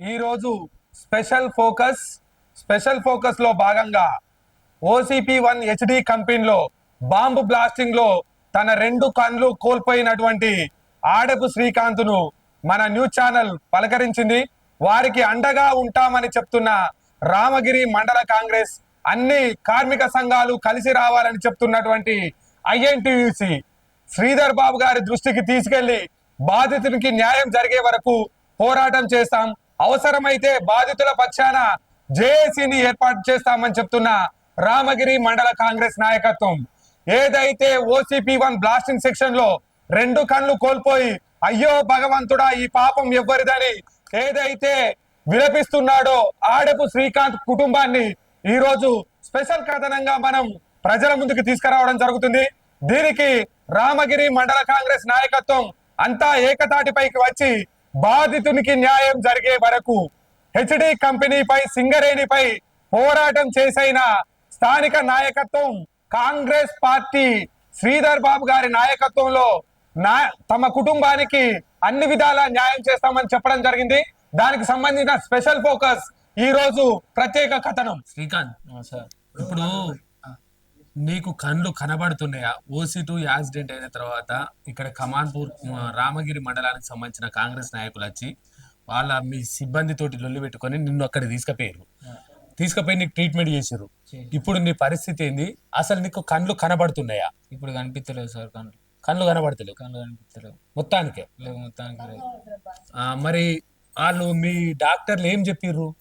ఈరోజు special focus special ఫోకస్లో భాగంగా ఓసిపి వన్ హెచ్డి కంపెనీలో బాంబు బ్లాస్టింగ్లో తన రెండు కండ్లు కోల్పోయినటువంటి ఆడపు శ్రీకాంత్ను మన న్యూస్ ఛానల్ పలకరించింది. వారికి అండగా ఉంటామని చెప్తున్న రామగిరి మండల కాంగ్రెస్ అన్ని కార్మిక సంఘాలు కలిసి రావాలని చెప్తున్నటువంటి ఐఎన్టీయూసి శ్రీధర్ బాబు గారి దృష్టికి తీసుకెళ్ళి బాధితునికి న్యాయం జరిగే వరకు పోరాటం చేస్తాం. అవసరమైతే బాధితుల పక్షాన జేఏసీని ఏర్పాటు చేస్తామని చెప్తున్న రామగిరి మండల కాంగ్రెస్ నాయకత్వం. ఏదైతే ఓసిపి వన్ బ్లాస్టింగ్ సెక్షన్లో రెండు కళ్ళు కోల్పోయి అయ్యో భగవంతుడా ఈ పాపం ఎవ్వరిదని ఏదైతే విలపిస్తున్నాడో ఆడపు శ్రీకాంత్ కుటుంబాన్ని ఈ రోజు స్పెషల్ కథనంగా మనం ప్రజల ముందుకు తీసుకురావడం జరుగుతుంది. దీనికి రామగిరి మండల కాంగ్రెస్ నాయకత్వం అంతా ఏకతాటిపైకి వచ్చి బాధితునికి న్యాయం జరిగే వరకు హెచ్డి కంపెనీపై సింగరేణిపై పోరాటం చేసైన స్థానిక నాయకత్వం కాంగ్రెస్ పార్టీ శ్రీధర్ బాబు గారి నాయకత్వంలో నా తమ కుటుంబానికి అన్ని విధాల న్యాయం చేస్తామని చెప్పడం జరిగింది. దానికి సంబంధించిన స్పెషల్ ఫోకస్ ఈ రోజు ప్రత్యేక కథనం. శ్రీకాంత్ సార్ ఇప్పుడు నీకు కళ్ళు కనబడుతున్నాయా? ఓసీ టూ యాక్సిడెంట్ అయిన తర్వాత ఇక్కడ కమాన్పూర్ రామగిరి మండలానికి సంబంధించిన కాంగ్రెస్ నాయకులు వచ్చి వాళ్ళ మీ సిబ్బందితోటి లొల్లి పెట్టుకొని నిన్ను అక్కడ తీసుకుపోయారు. తీసుకుపోయి నీకు ట్రీట్మెంట్ చేసారు ఇప్పుడు నీ పరిస్థితి ఏంది? అసలు నీకు కళ్ళు కనబడుతున్నాయా? ఇప్పుడు కనిపించలేదు సార్ కళ్ళు. కళ్ళు కనబడతలేవు. కళ్ళు కనిపించలేవు మొత్తానికే? లేవు మొత్తానికి లేదు. ఆ, మరి వాళ్ళు మీ డాక్టర్లు ఏం చెప్పిర్రు?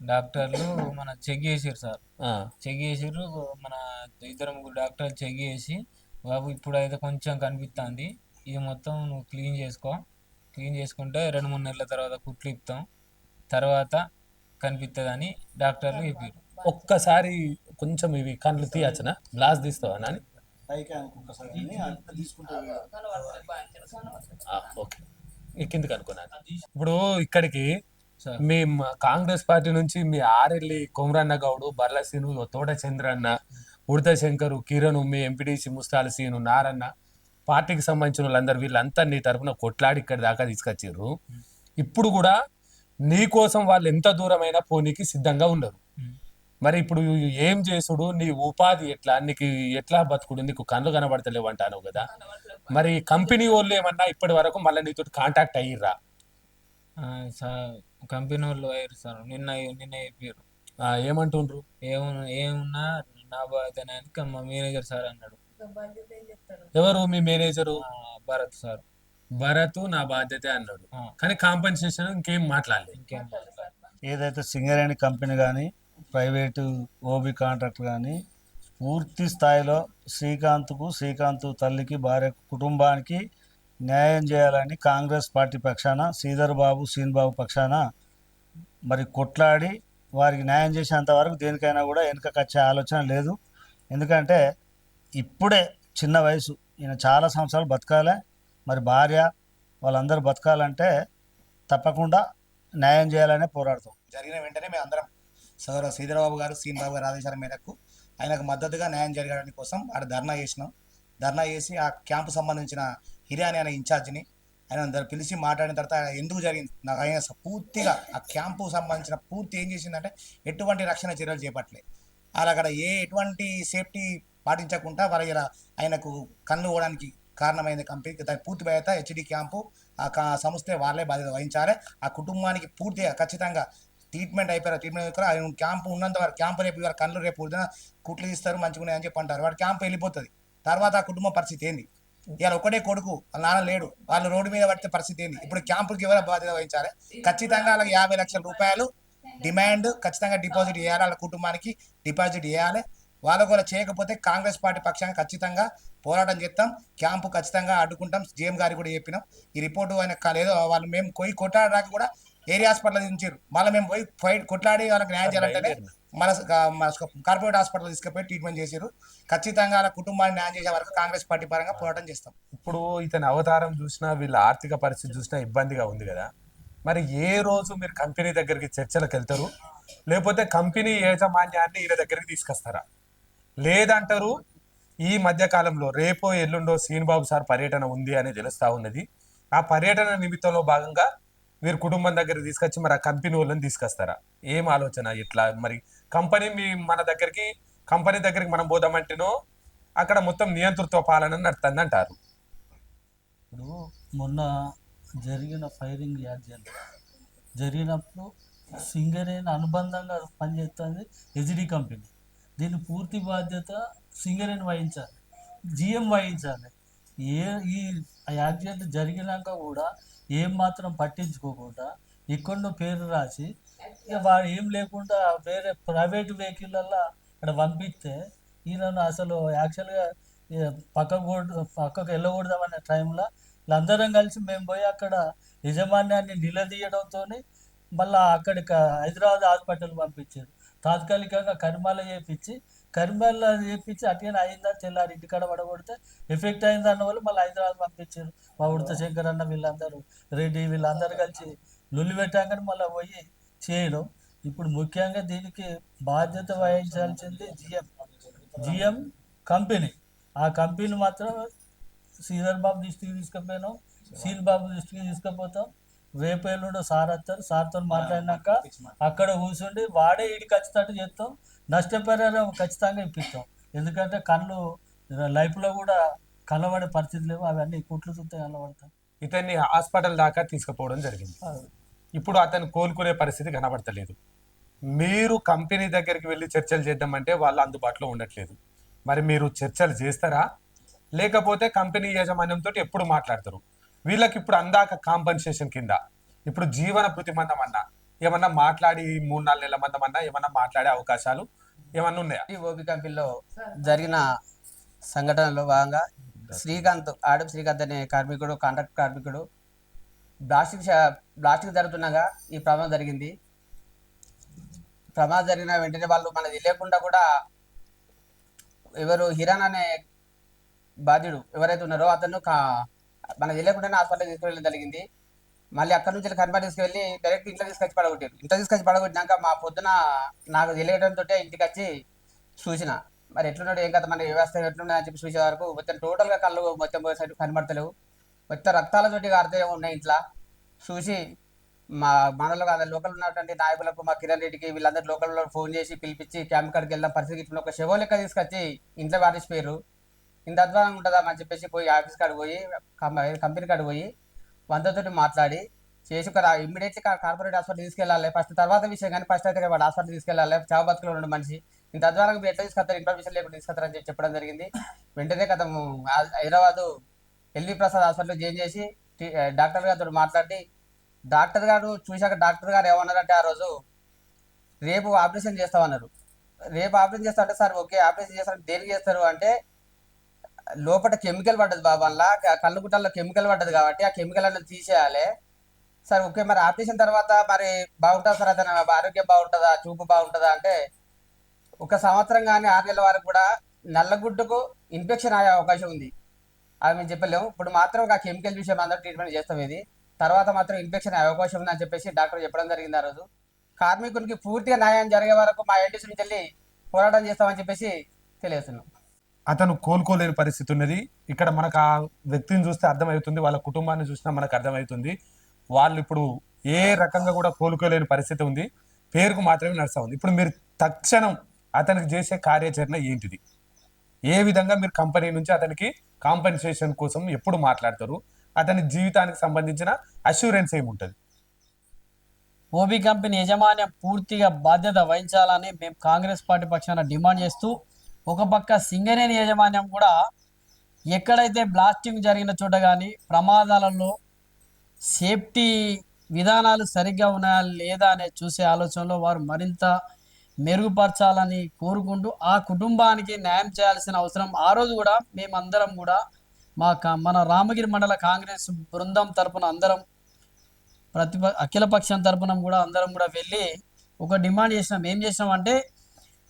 డాక్టర్లు మన చెక్ చేసారు సార్. ఆ, చెక్ చేసారు మన ఇద్దరు ముగ్గురు డాక్టర్లు చెక్ చేసి బాబు ఇప్పుడు అయితే కొంచెం కనిపిస్తుంది ఇది మొత్తం నువ్వు క్లీన్ చేసుకో. క్లీన్ చేసుకుంటే రెండు మూడు నెలల తర్వాత కుట్లు ఇస్తాం తర్వాత కనిపిస్తుందని డాక్టర్లు చెప్పారు ఒక్కసారి కొంచెం ఇవి కళ్ళు తీయచ్చునా? గ్లాస్ తీస్తావా నాని? అని ఓకే. కిందకి అనుకున్నాను ఇప్పుడు ఇక్కడికి మీ కాంగ్రెస్ పార్టీ నుంచి మీ ఆరెల్లి కొమరన్న గౌడు బర్లసీను తోట చంద్రన్న ఉడత శంకరు కిరణ్ మీ ఎంపీడీసీ ముస్తాల సీను నారన్న పార్టీకి సంబంధించిన వాళ్ళందరూ వీళ్ళంతా నీ తరపున కొట్లాడి ఇక్కడి దాకా తీసుకొచ్చారు. ఇప్పుడు కూడా నీ కోసం వాళ్ళు ఎంత దూరమైనా పోనీకి సిద్ధంగా ఉన్నారు మరి ఇప్పుడు ఏం చేసుడు? నీ ఉపాధి ఎట్లా? నీకు ఎట్లా బతుకుడు? నీకు కళ్ళు కనబడతలేవు అంటాను కదా. మరి కంపెనీ వాళ్ళు ఏమన్నా ఇప్పటి వరకు మళ్ళీ నీతో కాంటాక్ట్ అయ్యిర్రా? కంపెనీ వాళ్ళు అయ్యారు సార్. నిన్న నిన్న చెప్పారు ఏమంటుండ్రు? ఏమున్నా ఏమున్నా నా బాధ్యత అని మా మేనేజర్ సార్ అన్నాడు. ఎవరు మీ మేనేజరు? భరత్ సార్. భరత్ నా బాధ్యత అన్నాడు. కానీ కాంపెన్సేషన్ ఇంకేం మాట్లాడలేదు. ఇంకేం మాట్లాడలేదు. ఏదైతే సింగరేణి కంపెనీ కానీ ప్రైవేటు ఓబీ కాంట్రాక్ట్ కానీ పూర్తి స్థాయిలో శ్రీకాంత్కు శ్రీకాంత్ తల్లికి భార్య కుటుంబానికి న్యాయం చేయాలని కాంగ్రెస్ పార్టీ పక్షాన శ్రీధర్ బాబు బాబు పక్షాన మరి కొట్లాడి వారికి న్యాయం చేసేంత వరకు దేనికైనా కూడా వెనుకకొచ్చే ఆలోచన లేదు. ఎందుకంటే ఇప్పుడే చిన్న వయసు ఈయన చాలా సంవత్సరాలు బతకాలి. మరి భార్య వాళ్ళందరూ బతకాలంటే తప్పకుండా న్యాయం చేయాలనే పోరాడతాం. జరిగిన వెంటనే మేము అందరం సోదర శ్రీధరబాబు గారు సీన్ బాబు గారు ఆదేశాల మేరకు ఆయనకు మద్దతుగా న్యాయం జరగడానికి కోసం ఆడ ధర్నా చేసినాం. ధర్నా చేసి ఆ క్యాంపు సంబంధించిన హిరాని అనే ఇన్ఛార్జిని ఆయన అందరు పిలిచి మాట్లాడిన తర్వాత ఎందుకు జరిగింది? నాకు ఆయన పూర్తిగా ఆ క్యాంపు సంబంధించిన పూర్తి ఏం చేసిందంటే ఎటువంటి రక్షణ చర్యలు చేపట్టలే. వాళ్ళు అక్కడ ఏ ఎటువంటి సేఫ్టీ పాటించకుండా వాళ్ళ ఇలా ఆయనకు కన్ను పోవడానికి కారణమైంది కంపెనీ దాని పూర్తి బాధ్యత హెచ్డి క్యాంపు ఆ కా- సంస్థే వాళ్ళే బాధ్యత వహించాలి. ఆ కుటుంబానికి పూర్తిగా ఖచ్చితంగా ట్రీట్మెంట్ అయిపోయారు ట్రీట్మెంట్ ఆయన క్యాంపు ఉన్నంత వరకు క్యాంపు రేపు ఇవాళ కళ్ళు రేపు కుట్లు ఇస్తారు మంచిగా ఉన్నాయని చెప్పి అంటారు. వాడు క్యాంపు వెళ్ళిపోతుంది. తర్వాత ఆ కుటుంబ పరిస్థితి ఏంది? ఇవాళ ఒకటే కొడుకు వాళ్ళ నాన్న లేడు. వాళ్ళు రోడ్డు మీద పడితే పరిస్థితి ఏంది? ఇప్పుడు క్యాంపులకు ఎవరు బాధ్యత వహించాలి? ఖచ్చితంగా వాళ్ళకి యాభై లక్షల రూపాయలు డిమాండ్ ఖచ్చితంగా డిపాజిట్ చేయాలి. వాళ్ళ కుటుంబానికి డిపాజిట్ చేయాలి. వాళ్ళ కూడా చేయకపోతే కాంగ్రెస్ పార్టీ పక్షాన్ని ఖచ్చితంగా పోరాటం చేస్తాం. క్యాంపు ఖచ్చితంగా అడ్డుకుంటాం. సీఎం గారికి కూడా చెప్పినాం. ఈ రిపోర్టు ఆయన కాలేదు వాళ్ళు మేము పోయి కొట్టాడడానికి కూడా ఏరియా హాస్పిటల్ దించారు. మళ్ళీ మేము పోయి ఫైట్ కొట్లాడి వాళ్ళకి న్యాయం చేయాలంటేనే మన కార్పొరేట్ హాస్పిటల్ తీసుకుపోయి ట్రీట్మెంట్ చేశారు ఖచ్చితంగా వాళ్ళ కుటుంబాన్ని న్యాయం చేసే వరకు కాంగ్రెస్ పార్టీ పరంగా పోరాటం చేస్తాం. ఇప్పుడు ఇతని అవతారం చూసినా వీళ్ళ ఆర్థిక పరిస్థితి చూసినా ఇబ్బందిగా ఉంది కదా. మరి ఏ రోజు మీరు కంపెనీ దగ్గరికి చర్చలకు వెళ్తారు? లేకపోతే కంపెనీ యాజమాన్యాన్ని ఈయన దగ్గరికి తీసుకొస్తారా? లేదంటారు ఈ మధ్య కాలంలో రేపో ఎల్లుండో శ్రీనిబాబు సార్ పర్యటన ఉంది అని తెలుస్తా ఉన్నది. ఆ పర్యటన నిమిత్తంలో భాగంగా మీరు కుటుంబం దగ్గర తీసుకొచ్చి మరి ఆ కంపెనీ వాళ్ళని తీసుకొస్తారా? ఏం ఆలోచన ఇట్లా మరి కంపెనీ మీ మన దగ్గరికి కంపెనీ దగ్గరికి మనం పోదామంటేనో అక్కడ మొత్తం నియంతృత్వ పాలన నడుతుంది అంటారు ఇప్పుడు మొన్న జరిగిన ఫైరింగ్ యాక్సిడెంట్ జరిగినప్పుడు సింగరేణ అనుబంధంగా పనిచేస్తుంది హెచ్డి కంపెనీ. దీని పూర్తి బాధ్యత సింగరేన్ వహించాలి జిఎం వహించాలి. ఏ ఈ యాక్సిడెంట్ జరిగినాక కూడా ఏం మాత్రం పట్టించుకోకుండా ఎక్కడో పేరు రాసి వాడు ఏం లేకుండా వేరే ప్రైవేట్ వెహికల్లల్లో అక్కడ పంపిస్తే ఈయనను అసలు యాక్చువల్గా పక్కకు కూడా పక్కకు వెళ్ళకూడదామనే టైంలో వీళ్ళందరం కలిసి మేము పోయి అక్కడ యజమాన్యాన్ని నిలదీయడంతో మళ్ళా అక్కడికి హైదరాబాద్ హాస్పిటల్ పంపించారు. తాత్కాలికంగా కరిమాల చేపించి కరిమాల చేపించి అట్లనే అయిందా తెల్లారి ఇంటికాడ పడగొడితే ఎఫెక్ట్ అయిందన్న వాళ్ళు మళ్ళీ హైదరాబాద్ పంపించారు. మా ఉడత శంకర్ అన్న వీళ్ళందరూ రెడ్డి వీళ్ళందరూ కలిసి లొల్లి పెట్టాకని మళ్ళీ పోయి చేయడం. ఇప్పుడు ముఖ్యంగా దీనికి బాధ్యత వహించాల్సింది జిఎం. GM company. ఆ కంపెనీ మాత్రం శ్రీధర్ బాబు దృష్టికి తీసుకుపోయినాం. సీన్ బాబు దృష్టికి తీసుకుపోతాం. రేపు ఎల్లుండో సార్ వస్తారు. సార్తో మాట్లాడినాక అక్కడ కూర్చుండి వాడే ఈడి ఖచ్చితంగా చేస్తాం. నష్టపరిహారం ఖచ్చితంగా ఇప్పిస్తాం. ఎందుకంటే కళ్ళు లైఫ్లో కూడా కలబడే పరిస్థితి లేవు. అవన్నీ కుట్లు చుట్టే కలబడతాయి ఇతన్ని హాస్పిటల్ దాకా తీసుకుపోవడం జరిగింది. ఇప్పుడు అతను కోలుకునే పరిస్థితి కనబడతలేదు. మీరు కంపెనీ దగ్గరికి వెళ్ళి చర్చలు చేద్దామంటే వాళ్ళు అందుబాటులో ఉండట్లేదు. మరి మీరు చర్చలు చేస్తారా? లేకపోతే కంపెనీ యాజమాన్యంతో ఎప్పుడు మాట్లాడతారు? వీళ్ళకి ఇప్పుడు అందాక కాంపన్సేషన్ కింద ఇప్పుడు జీవన ప్రతిబంధం అన్నా ఏమన్నా మాట్లాడి మూడు నాలుగు నెలల మందం అన్నా ఏమన్నా మాట్లాడే అవకాశాలు ఏమన్నా ఉన్నాయా? ఈ ఓపీ కంపెనీలో జరిగిన సంఘటనలో భాగంగా శ్రీకాంత్ ఆడం శ్రీకాంత్ అనే కార్మికుడు కాంట్రాక్ట్ కార్మికుడు బ్లాస్టింగ్ బ్లాస్టింగ్ జరుగుతుండగా ఈ ప్రమాదం జరిగింది. ప్రమాదం జరిగిన వెంటనే వాళ్ళు మనది తెలియకుండా కూడా ఎవరు హిరాన్ అనే బాధ్యుడు ఎవరైతే ఉన్నారో అతను కా మనకు తెలియకుండానే హాస్పిటల్ తీసుకువెళ్ళడం జరిగింది. మళ్ళీ అక్కడ నుంచి కన్వర్ట్ తీసుకెళ్ళి డైరెక్ట్ ఇంట్లో తీసుకొచ్చి పడగొట్టారు. ఇంట్లో తీసుకొచ్చి పడగొట్టినాక మా పొద్దున నాకు తెలియడంతో ఇంటికి వచ్చి చూసిన. మరి ఎట్లున్నాడు ఏం కదా మన వ్యవస్థ ఎట్లున్నాయి అని చెప్పి చూసే వరకు మొత్తం టోటల్గా కళ్ళు మొత్తం పోయేసరికి కనబడతలేవు. మొత్తం రక్తాలతోటి అర్థం ఉన్నాయి ఇంట్లో. చూసి మా మనలో కాదు లోకల్ ఉన్నటువంటి నాయకులకు మా కిరణ్ రెడ్డికి వీళ్ళందరూ లోకల్లో ఫోన్ చేసి పిలిపించి క్యాంప్ కాడికి వెళ్ళిన పరిస్థితి ఇట్లా ఒక శవో లెక్క తీసుకొచ్చి ఇంట్లో పారేసిపోయారు ఇంత అధ్వానం ఉంటుందా అని చెప్పేసి పోయి ఆఫీస్ కాడికి పోయి కంపెనీ కాడికి పోయి వందతోటి మాట్లాడి చేసి ఒక ఇమ్మీడియట్లీ కార్పొరేట్ హాస్పిటల్ తీసుకెళ్ళాలి. ఫస్ట్ తర్వాత విషయం కానీ ఫస్ట్ అయితే వాడు హాస్పిటల్ తీసుకెళ్ళాలి. చావు బతుకులో ఉన్న మనిషి. ఇంత అధ్వానం మీరు ఎట్లా తీసుకొస్తారు? ఇన్ఫర్మేషన్ లేకుండా తీసుకొస్తారని చెప్పి చెప్పడం జరిగింది. వెంటనే కదా Hyderabad LV Prasad hospital join చేసి డాక్టర్ గారితో మాట్లాడి డాక్టర్ గారు చూశాక డాక్టర్ గారు ఏమన్నారంటే ఆ రోజు రేపు ఆపరేషన్ చేస్తామన్నారు. రేపు ఆపరేషన్ చేస్తా అంటే సార్ ఓకే ఆపరేషన్ చేస్తారంటే దేనికి చేస్తారు అంటే లోపల కెమికల్ పడ్డది బాబు కళ్ళు గుట్టల్లో కెమికల్ పడ్డది కాబట్టి ఆ కెమికల్ అనేది తీసేయాలి. సార్ ఓకే మరి ఆపరేషన్ తర్వాత మరి బాగుంటుందా సార్ అతను? ఆరోగ్యం బాగుంటుందా? చూపు బాగుంటుందా? అంటే ఒక సంవత్సరం కానీ ఆరు నెలల వరకు కూడా నల్లగుడ్డుకు ఇన్ఫెక్షన్ అయ్యే అవకాశం ఉంది. అది మేము చెప్పలేము. ఇప్పుడు మాత్రం ఆ కెమికల్ విషయం అందరూ ట్రీట్మెంట్ చేస్తాం ఇది. తర్వాత మాత్రం ఇన్ఫెక్షన్ అయ్యే అవకాశం ఉందని అని చెప్పేసి డాక్టర్ చెప్పడం జరిగింది ఆ రోజు. కార్మికునికి పూర్తిగా న్యాయం జరిగే వరకు మా ఎన్టీసీ నుంచి వెళ్ళి పోరాటం చేస్తామని చెప్పేసి తెలియజేస్తున్నాం. అతను కోలుకోలేని పరిస్థితి ఉన్నది. ఇక్కడ మనకు ఆ వ్యక్తిని చూస్తే అర్థమవుతుంది. వాళ్ళ కుటుంబాన్ని చూసినా మనకు అర్థమవుతుంది. వాళ్ళు ఇప్పుడు ఏ రకంగా కూడా కోలుకోలేని పరిస్థితి ఉంది. పేరుకు మాత్రమే నడుస్తా ఉంది. ఇప్పుడు మీరు తక్షణం అతనికి చేసే కార్యాచరణ ఏంటిది? ఏ విధంగా మీరు కంపెనీ నుంచి అతనికి కాంపెన్సేషన్ కోసం ఎప్పుడు మాట్లాడతారు? అతని జీవితానికి సంబంధించిన అష్యూరెన్స్ ఏముంటుంది? ఓబీ కంపెనీ యజమాన్యం పూర్తిగా బాధ్యత వహించాలని మేము కాంగ్రెస్ పార్టీ పక్షాన డిమాండ్ చేస్తూ ఒక పక్క సింగరేణి యాజమాన్యం కూడా ఎక్కడైతే బ్లాస్టింగ్ జరిగిన చోట కానీ ప్రమాదాలలో సేఫ్టీ విధానాలు సరిగ్గా ఉన్నాయా లేదా అనే చూసే ఆలోచనలో వారు మరింత మెరుగుపరచాలని కోరుకుంటూ ఆ కుటుంబానికి న్యాయం చేయాల్సిన అవసరం. ఆ రోజు కూడా మేమందరం కూడా మా మన రామగిరి మండల కాంగ్రెస్ బృందం తరపున అందరం ప్రతిప అఖిలపక్షం తరపున కూడా అందరం కూడా వెళ్ళి ఒక డిమాండ్ చేసినాం. ఏం చేసినాం అంటే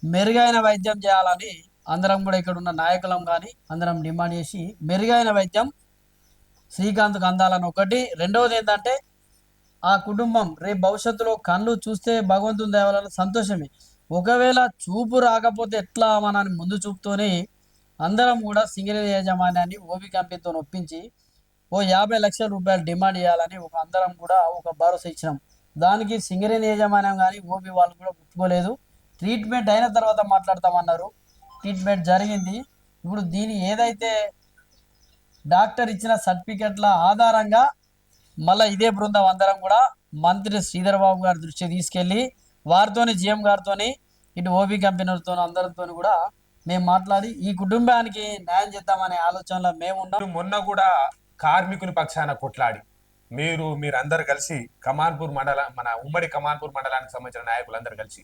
మెరుగైన వైద్యం చేయాలని అందరం కూడా ఇక్కడ ఉన్న నాయకులం కానీ అందరం డిమాండ్ చేసి మెరుగైన వైద్యం శ్రీకాంత్కు అందాలని ఒకటి. రెండవది ఏంటంటే ఆ కుటుంబం రేపు భవిష్యత్తులో కళ్ళు చూస్తే భగవంతుని దేవాలని సంతోషమే. ఒకవేళ చూపు రాకపోతే ఎట్లా మనని ముందు చూపుతోనే అందరం కూడా సింగరేజ్ యాజమాన్యాన్ని ఓబీ కంపెనీతో ఒప్పించి ఓ యాభై లక్షల రూపాయలు డిమాండ్ చేయాలని ఒక అందరం కూడా ఒక భరోసా ఇచ్చినాం. దానికి సింగరేజ్ యాజమాన్యం కానీ ఓపీ వాళ్ళు కూడా ఒప్పుకోలేదు. ట్రీట్మెంట్ అయిన తర్వాత మాట్లాడతామన్నారు. ట్రీట్మెంట్ జరిగింది. ఇప్పుడు దీని ఏదైతే డాక్టర్ ఇచ్చిన సర్టిఫికెట్ల ఆధారంగా మళ్ళీ ఇదే బృందం అందరం కూడా మంత్రి శ్రీధర్ బాబు గారి దృష్టి తీసుకెళ్ళి వారితోని జిఎం గారితోని ఇటు ఓబీ కంపెనీలతో అందరితో కూడా మేము మాట్లాడి ఈ కుటుంబానికి న్యాయం చేద్దామనే ఆలోచనలో మేము ఉన్నాం. మొన్న కూడా కార్మికుని పక్షాన కొట్లాడి మీరు మీరందరు కలిసి కమాన్పూర్ మండల మన ఉమ్మడి కమాన్పూర్ మండలానికి సంబంధించిన నాయకులందరూ కలిసి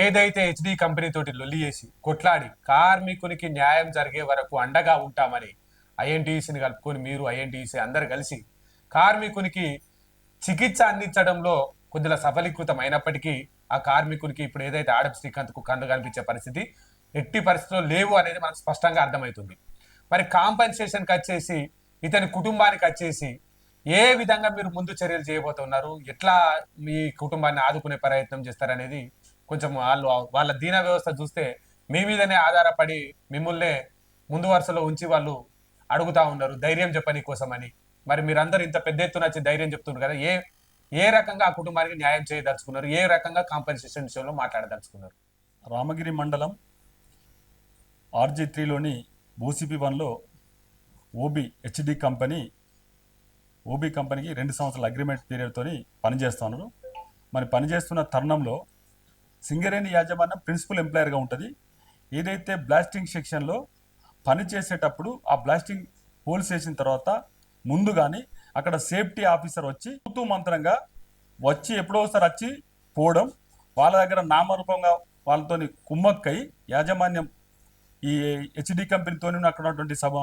ఏదైతే హెచ్డి కంపెనీ తోటి లొల్లి చేసి కొట్లాడి కార్మికునికి న్యాయం జరిగే వరకు అండగా ఉంటామని ఐఎన్టీసీని కలుపుకొని మీరు ఐఎన్టీసీ అందరు కలిసి కార్మికునికి చికిత్స అందించడంలో కొద్దిగా సఫలీకృతం అయినప్పటికీ ఆ కార్మికునికి ఇప్పుడు ఏదైతే ఆడప్ శ్రీకాంత్కు కన్ను కనిపించే పరిస్థితి ఎట్టి పరిస్థితుల్లో లేవు అనేది మనకు స్పష్టంగా అర్థమవుతుంది. మరి కాంపెన్సేషన్కి వచ్చేసి ఇతని కుటుంబానికి వచ్చేసి ఏ విధంగా మీరు ముందు చర్యలు చేయబోతున్నారు ఎట్లా మీ కుటుంబాన్ని ఆదుకునే ప్రయత్నం చేస్తారనేది కొంచెం వాళ్ళు వాళ్ళ దీన వ్యవస్థ చూస్తే మీ మీదనే ఆధారపడి మిమ్మల్నే ముందు వరుసలో ఉంచి వాళ్ళు అడుగుతా ఉన్నారు ధైర్యం చెప్పని కోసమని. మరి మీరందరూ ఇంత పెద్ద ఎత్తున వచ్చి ధైర్యం చెప్తున్నారు కదా ఏ ఏ రకంగా ఆ కుటుంబానికి న్యాయం చేయదలుచుకున్నారు? ఏ రకంగా కాంపెన్సేషన్ విషయంలో మాట్లాడదలుచుకున్నారు? రామగిరి మండలం ఆర్జీ త్రీలోని ఓసిపి వన్లో ఓబి హెచ్డి కంపెనీ ఓబీ కంపెనీకి రెండు సంవత్సరాల అగ్రిమెంట్ పీరియడ్తో పనిచేస్తున్నారు. మరి పనిచేస్తున్న తరుణంలో సింగరేణి యాజమాన్యం ప్రిన్సిపల్ ఎంప్లాయర్గా ఉంటుంది. ఏదైతే బ్లాస్టింగ్ సెక్షన్లో పని చేసేటప్పుడు ఆ బ్లాస్టింగ్ హోల్స్ వేసిన తర్వాత ముందు కానీ అక్కడ సేఫ్టీ ఆఫీసర్ వచ్చి తూతూ మంత్రంగా వచ్చి ఎప్పుడో ఒకసారి వచ్చి పోవడం వాళ్ళ దగ్గర నామరూపంగా వాళ్ళతోని కుమ్మక్కై యాజమాన్యం ఈ హెచ్డి కంపెనీతో అక్కడ ఉన్నటువంటి సభ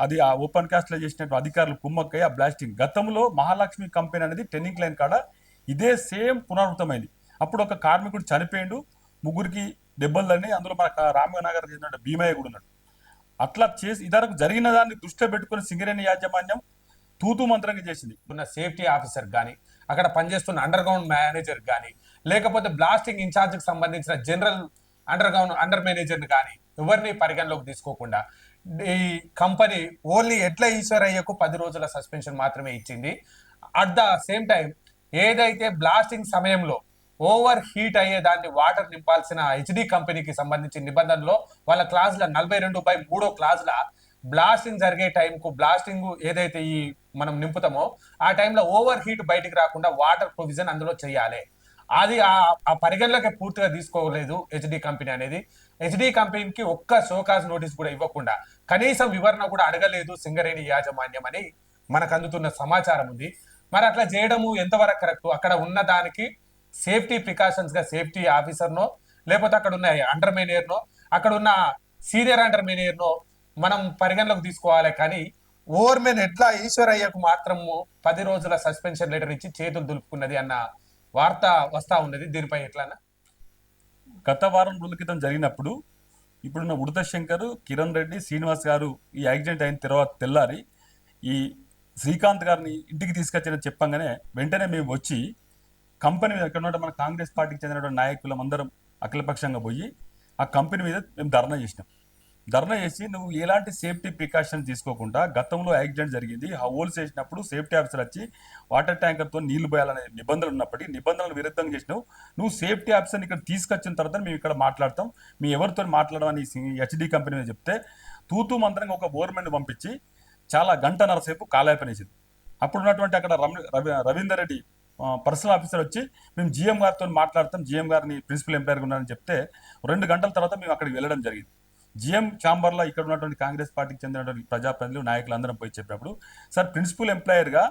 అది ఆ ఓపెన్ కాస్ట్ చేసినటువంటి అధికారులు కుమ్మక్కై ఆ బ్లాస్టింగ్. గతంలో మహాలక్ష్మి కంపెనీ అనేది టెన్నింగ్ లైన్ కాడ ఇదే సేమ్ పునరావృతమైంది. అప్పుడు ఒక కార్మికుడు చనిపోయిండు ముగ్గురికి దెబ్బలు అందులో మన రామనగర్ చెందిన భీమయ్య కూడా ఉన్నాడు. అట్లా చేసి ఇదరకు జరిగిన దాన్ని దృష్టిలో పెట్టుకుని సింగరేణి యాజమాన్యం తూతు మంత్రంగా చేసింది. ఉన్న సేఫ్టీ ఆఫీసర్ కానీ అక్కడ పనిచేస్తున్న అండర్ గ్రౌండ్ మేనేజర్ కానీ లేకపోతే బ్లాస్టింగ్ ఇన్ఛార్జ్కి సంబంధించిన జనరల్ అండర్ గ్రౌండ్ అండర్ మేనేజర్ని కానీ ఎవరిని పరిగణలోకి తీసుకోకుండా ఈ కంపెనీ ఓన్లీ ఎట్ల ఈశ్వరయ్యకు పది రోజుల సస్పెన్షన్ మాత్రమే ఇచ్చింది. అట్ ద సేమ్ టైం ఏదైతే బ్లాస్టింగ్ సమయంలో ఓవర్ హీట్ అయ్యే దాన్ని వాటర్ నింపాల్సిన హెచ్డి కంపెనీకి సంబంధించిన నిబంధనలో వాళ్ళ క్లాజ్ల నలభై రెండు బై మూడో క్లాజ్ల బ్లాస్టింగ్ జరిగే టైంకు బ్లాస్టింగ్ ఏదైతే ఈ మనం నింపుతామో ఆ టైంలో ఓవర్ హీట్ బయటికి రాకుండా వాటర్ ప్రొవిజన్ అందులో చేయాలి. అది ఆ పరిగణలోకి పూర్తిగా తీసుకోలేదు హెచ్డి కంపెనీ అనేది. హెచ్డి కంపెనీకి ఒక్క షోకాజ్ నోటీస్ కూడా ఇవ్వకుండా కనీసం వివరణ కూడా అడగలేదు సింగరేణి యాజమాన్యం అని మనకు అందుతున్న సమాచారం ఉంది. మరి అట్లా చేయడము ఎంతవరకు కరెక్ట్? అక్కడ ఉన్న దానికి సేఫ్టీ ప్రికాషన్స్గా సేఫ్టీ ఆఫీసర్నో లేకపోతే అక్కడ ఉన్న అండర్ మేనేజర్నో అక్కడ ఉన్న సీనియర్ అండర్ మేనేజర్నో మనం పరిగణలోకి తీసుకోవాలి కానీ ఓర్మెన్ ఎట్లా ఈశ్వరయ్యకు మాత్రము పది రోజుల సస్పెన్షన్ లెటర్ ఇచ్చి చేతులు దులుపుకున్నది అన్న వార్త వస్తా ఉన్నది. దీనిపై ఎట్లానా గత వారం రోజుల క్రితం జరిగినప్పుడు ఇప్పుడున్న ఉడత శంకర్ కిరణ్ రెడ్డి శ్రీనివాస్ గారు ఈ యాక్సిడెంట్ అయిన తర్వాత తెల్లారి ఈ శ్రీకాంత్ గారిని ఇంటికి తీసుకొచ్చిన చెప్పంగానే వెంటనే మేము వచ్చి కంపెనీ మీద ఎక్కడ ఉంటే మన కాంగ్రెస్ పార్టీకి చెందినటువంటి నాయకులం అందరం అఖిలపక్షంగా పోయి ఆ కంపెనీ మీద మేము ధర్నా చేసినాం. ధర్నా చేసి నువ్వు ఎలాంటి సేఫ్టీ ప్రికాషన్ తీసుకోకుండా గతంలో యాక్సిడెంట్ జరిగింది హోల్స్ వేసినప్పుడు సేఫ్టీ ఆఫీసర్ వచ్చి వాటర్ ట్యాంకర్తో నీళ్ళు పోయాలనే నిబంధనలు ఉన్నప్పటికీ నిబంధనలు విరుద్ధంగా చేసినావు. నువ్వు సేఫ్టీ ఆఫీసర్ని ఇక్కడ తీసుకొచ్చిన తర్వాత మేము ఇక్కడ మాట్లాడతాం. మీ ఎవరితో మాట్లాడమని హెచ్డి కంపెనీ మీద చెప్తే తూతు మంత్రంగా ఒక బోర్మెంట్ పంపించి చాలా గంటన్నర సేపు కాలాయపనేసింది. అప్పుడు ఉన్నటువంటి అక్కడ రవి రవి- రవీందర్ రెడ్డి పర్సనల్ ఆఫీసర్ వచ్చి మేము జిఎం గారితో మాట్లాడతాం జిఎం గారిని ప్రిన్సిపల్ ఎంపైర్గా ఉన్నారని చెప్తే రెండు గంటల తర్వాత మేము అక్కడికి వెళ్ళడం జరిగింది. జిఎం ఛాంబర్లో ఇక్కడ ఉన్నటువంటి కాంగ్రెస్ పార్టీకి చెందినటువంటి ప్రజాప్రతినిధులు నాయకులు అందరం పోయి చెప్పినప్పుడు సార్ ప్రిన్సిపల్ ఎంప్లాయర్గా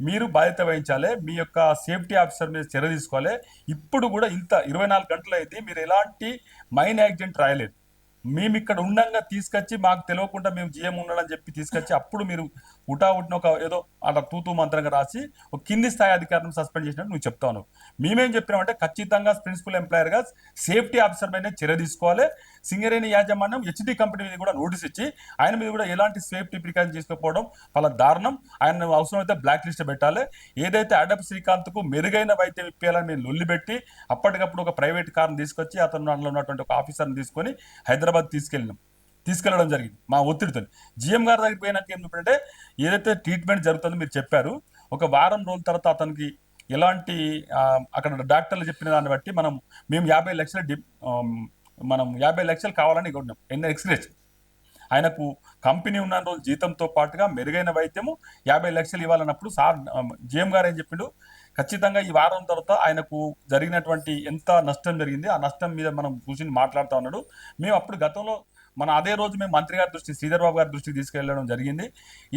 మీరు బాధ్యత వహించాలి మీ యొక్క సేఫ్టీ ఆఫీసర్ మీద చర్య తీసుకోవాలి. ఇప్పుడు కూడా ఇంత ఇరవై నాలుగు గంటలు అయితే మీరు ఎలాంటి మైన్ యాక్సిడెంట్ రాయలేదు. మేము ఇక్కడ ఉండంగా తీసుకొచ్చి మాకు తెలియకుండా మేము జిఎం ఉన్నాడని చెప్పి తీసుకొచ్చి అప్పుడు మీరు ఉటా ఉట్టిన ఒక ఏదో అలా తూతూ మంత్రంగా రాసి ఒక కింది స్థాయి అధికారిని సస్పెండ్ చేసినట్టు నువ్వు చెప్తాను మేమేం చెప్పినామంటే ఖచ్చితంగా ప్రిన్సిపల్ ఎంప్లాయర్గా సేఫ్టీ ఆఫీసర్ మీద చర్య తీసుకోవాలి. సింగరేణి యాజమాన్యం హెచ్డి కంపెనీ మీద కూడా నోటీస్ ఇచ్చి ఆయన మీద కూడా ఎలాంటి సేఫ్టీ ప్రికాషన్ చేసుకోకపోవడం వాళ్ళ దారుణం. ఆయన అవసరమైతే బ్లాక్ లిస్ట్ పెట్టాలి. ఏదైతే అడప్ శ్రీకాంత్కు మెరుగైన వైద్యం ఇప్పించాలని మీరు లొల్లి పెట్టి అప్పటికప్పుడు ఒక ప్రైవేట్ కార్ని తీసుకొచ్చి అతను అందులో ఉన్నటువంటి ఒక ఆఫీసర్ని తీసుకొని హైదరాబాద్ తీసుకెళ్ళినాం. తీసుకెళ్ళడం జరిగింది మా ఒత్తిడితో. జిఎం గారి దగ్గరికి పోయినాక ఏం చెప్పారంటే ఏదైతే ట్రీట్మెంట్ జరుగుతుందో మీరు చెప్పారు ఒక వారం రోజుల తర్వాత అతనికి ఎలాంటి అక్కడ డాక్టర్లు చెప్పిన దాన్ని బట్టి మనం మేము యాభై లక్షల డి మనం యాభై లక్షలు కావాలని కొన్నాం. ఎన్న ఎక్స్గ్రేస్ ఆయనకు కంపెనీ ఉన్న రోజు జీతంతో పాటుగా మెరుగైన వైద్యము యాభై లక్షలు ఇవ్వాలన్నప్పుడు సార్ జిఎం గారు ఏం చెప్పిండు? ఖచ్చితంగా ఈ వారం తర్వాత ఆయనకు జరిగినటువంటి ఎంత నష్టం జరిగింది ఆ నష్టం మీద మనం కూర్చుని మాట్లాడుతూ ఉన్నాడు. మేము అప్పుడు గతంలో మన అదే రోజు మేము మంత్రి గారి దృష్టి శ్రీధర్ బాబు గారి దృష్టికి తీసుకెళ్ళడం జరిగింది.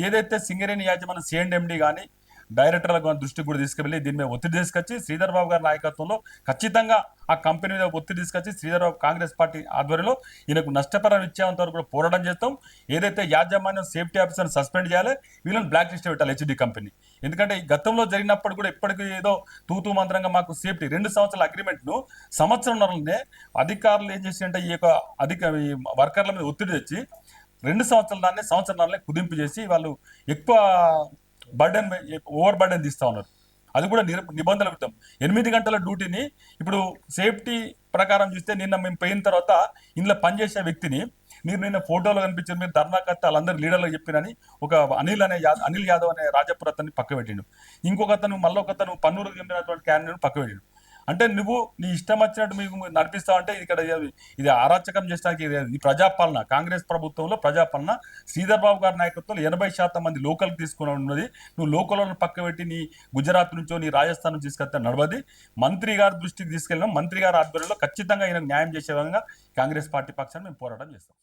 ఏదైతే సింగరేణి యాజమాన్యం సిఎండ్ఎండి కానీ డైరెక్టర్ల దృష్టికి కూడా తీసుకువెళ్ళి దీని మీద ఒత్తిడి తీసుకొచ్చి శ్రీధర్ బాబు గారి నాయకత్వంలో ఖచ్చితంగా ఆ కంపెనీ మీద ఒత్తిడి తీసుకొచ్చి శ్రీధర్ బాబు కాంగ్రెస్ పార్టీ ఆధ్వర్యంలో ఈయనకు నష్టపరం ఇచ్చేంత వరకు కూడా పోరాటం చేస్తాం. ఏదైతే యాజమాన్యం సేఫ్టీ ఆఫీసర్ని సస్పెండ్ చేయాలి వీళ్ళని బ్లాక్ లిస్ట్ పెట్టాలి హెచ్డి కంపెనీ. ఎందుకంటే ఈ గతంలో జరిగినప్పుడు కూడా ఇప్పటికీ ఏదో తూతూ మంత్రంగా మాకు సేఫ్టీ రెండు సంవత్సరాల అగ్రిమెంట్ను సంవత్సరంలోనే అధికారులు ఏం చేసి ఈ యొక్క అధిక ఈ వర్కర్ల మీద ఒత్తిడి తెచ్చి రెండు సంవత్సరాల దాన్ని సంవత్సరాలనే కుదింపు చేసి వాళ్ళు ఎక్కువ బర్డెన్ ఓవర్ బర్డెన్ తీస్తా ఉన్నారు. అది కూడా నిబంధనల విరుద్ధం. ఎనిమిది గంటల డ్యూటీని ఇప్పుడు సేఫ్టీ ప్రకారం చూస్తే నిన్న మేము పోయిన తర్వాత ఇందులో పనిచేసే వ్యక్తిని మీరు నిన్న ఫోటోలో కనిపించారు మీరు ధర్నాకర్త వాళ్ళందరూ లీడర్లకు చెప్పినని ఒక అనిల్ అనే యా- అనిల్ యాదవ్ అనే రాజపుర అతన్ని పక్క పెట్టిండు. ఇంకొక అతను మళ్ళీ ఒక అతను పన్నూరు చెందినటువంటి క్యాండిడేట్ పక్క పెట్టిండు. అంటే నువ్వు నీ ఇష్టం వచ్చినట్టు మీకు నడిపిస్తావు అంటే ఇక్కడ ఇది- ఆరాచకం అరాచకం చేయడానికి ఇది- ప్రజాపాలన. కాంగ్రెస్ ప్రభుత్వంలో ప్రజాపాలన. శ్రీధర్ బాబు గారి నాయకత్వంలో ఎనభై శాతం మంది లోకల్కి తీసుకుని ఉన్నది. నువ్వు లోకల్ని పక్క పెట్టి నీ గుజరాత్ నుంచో నీ రాజస్థాన్ నుంచి తీసుకెళ్తే నడవది. మంత్రి గారి దృష్టికి తీసుకెళ్ళినాం. మంత్రి గారి ఆధ్వర్యంలో ఖచ్చితంగా ఈయన న్యాయం చేసే విధంగా కాంగ్రెస్ పార్టీ పక్షాన్ని మేము పోరాటం చేస్తాం.